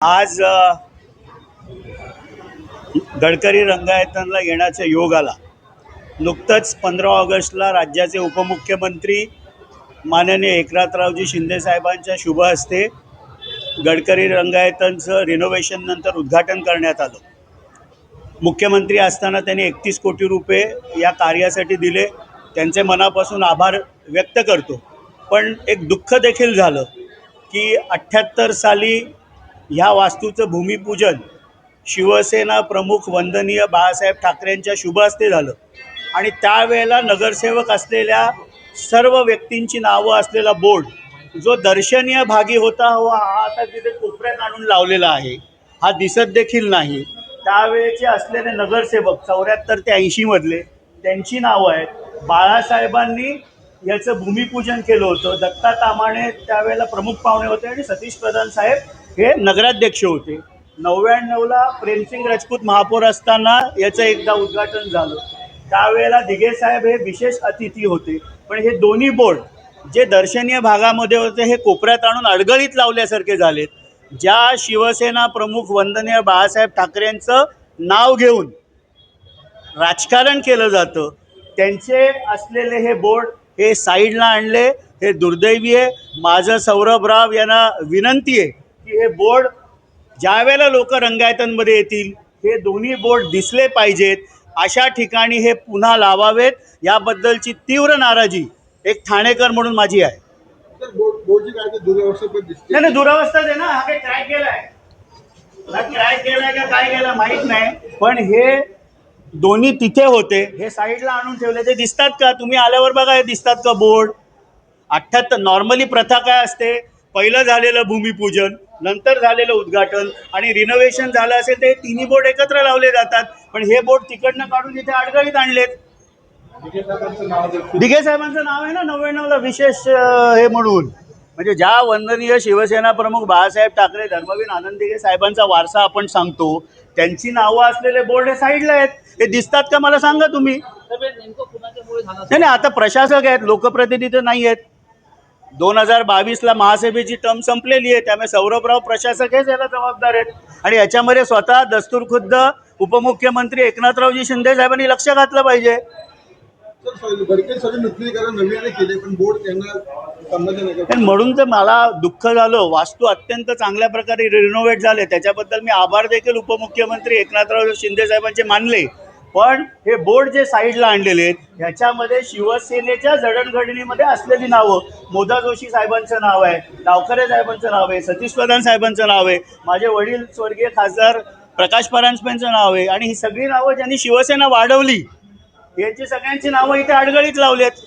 आज गडकरी रंगायतनला येण्याचा योग आला. नुकतंच पंधरा ऑगस्टला राज्याचे उपमुख्यमंत्री माननीय एकनाथरावजी शिंदे साहेबांच्या शुभ हस्ते गडकरी रंगायतांचं रिनोव्हेशन नंतर उद्घाटन करण्यात आलं. मुख्यमंत्री असताना त्यांनी एकतीस कोटी रुपये या कार्यासाठी दिले. त्यांचे मनापासून आभार व्यक्त करतो. पण एक दुःख देखील झालं की अठ्ठ्याहत्तर साली ह्या वास्तूचं भूमिपूजन शिवसेना प्रमुख वंदनीय बाळासाहेब ठाकरेंच्या शुभ हस्ते झालं. आणि त्यावेळेला नगरसेवक असलेल्या सर्व व्यक्तींची नावं असलेला बोर्ड जो दर्शनीय भागी होता व हा आता तिथे कोपऱ्यात आणून लावलेला आहे. हा दिसत देखील नाही. त्यावेळेचे असलेले नगरसेवक चौऱ्याहत्तर ते ऐंशीमधले त्यांची नावं आहेत. बाळासाहेबांनी याचं भूमिपूजन केलं होतं. दत्ता तामाणे त्यावेळेला प्रमुख पाहुणे होते आणि सतीश प्रधान साहेब हे नगराध्यक्ष होते. नव्याण्णवला प्रेमसिंग राजपूत महापौर असताना याचं एकदा उद्घाटन झालं. त्यावेळेला दिघे साहेब हे विशेष अतिथी होते. पण हे दोन्ही बोर्ड जे दर्शनीय भागामध्ये होते हे कोपऱ्यात आणून अडगळीत लावल्यासारखे झालेत. ज्या शिवसेना प्रमुख वंदनीय बाळासाहेब ठाकरेंचं नाव घेऊन राजकारण केलं जातं त्यांचे असलेले हे बोर्ड हे साईडला आणले हे दुर्दैवी आहे. माझं सौरभ राव यांना विनंती आहे की हे बोर्ड ज्या वेळेला लोक रंगायतांमध्ये येतील हे दोन्ही बोर्ड दिसले पाहिजेत. अशा ठिकाणी हे पुन्हा लावावेत. याबद्दलची तीव्र नाराजी एक ठाणेकर म्हणून माझी आहे. नाही नाही, दुरावस्थाच आहे ना हा काही क्रॅक गेलाय. क्रॅक गेलाय का काय गेला माहीत नाही. पण हे दोन्ही तिथे होते. हे साईडला आणून ठेवले ते दिसतात का? तुम्ही आल्यावर बघा हे दिसतात का बोर्ड? अठ्ठ्याहत्तर नॉर्मली प्रथा काय असते? पहिलं झालेलं भूमिपूजन नंतर झालेलं उद्घाटन आणि रिनोव्हेशन झालं असेल ते तिन्ही बोर्ड एकत्र लावले जातात. पण हे बोर्ड तिकडनं काढून इथे अडगळीत आणलेत. दिघे साहेबांचं नाव दिघे साहेबांचं नाव आहे ना नव्याण्णवला विशेष हे म्हणून. म्हणजे ज्या वंदनीय शिवसेना प्रमुख बाळासाहेब ठाकरे धर्मवीर आनंद दिघे साहेबांचा वारसा आपण सांगतो. त्यांची नावं असलेले बोर्ड हे साईडला आहेत. हे दिसतात का मला सांगा तुम्ही? नाही नाही आता प्रशासक आहेत लोकप्रतिनिधी नाही आहेत. दोन हजार बावीसला महासभेची टर्म संपलेली आहे त्यामुळे सौरभराव प्रशासक हेच याला जबाबदार आहेत. आणि याच्यामध्ये स्वतः दस्तूर खुद्द उपमुख्यमंत्री एकनाथरावजी शिंदे साहेबांनी लक्ष घातलं पाहिजे. म्हणून तर मला दुःख झालं. वास्तू अत्यंत चांगल्या प्रकारे रिनोव्हेट झाले. त्याच्याबद्दल मी आभार देखील उपमुख्यमंत्री एकनाथराव शिंदे साहेबांचे मानले. पण हे बोर्ड जे साईडला आणलेले आहेत ह्याच्यामध्ये शिवसेनेच्या जडणघडणीमध्ये असलेली नावं मोदा जोशी साहेबांचं नाव आहे डावखरे साहेबांचं नाव आहे सतीश प्रधान साहेबांचं नाव आहे माझे वडील स्वर्गीय खासदार प्रकाश परांजपेंचं नाव आहे आणि ही सगळी नावं ज्यांनी शिवसेना वाढवली यांची सगळ्यांची नावं इथे अडगळीत लावली आहेत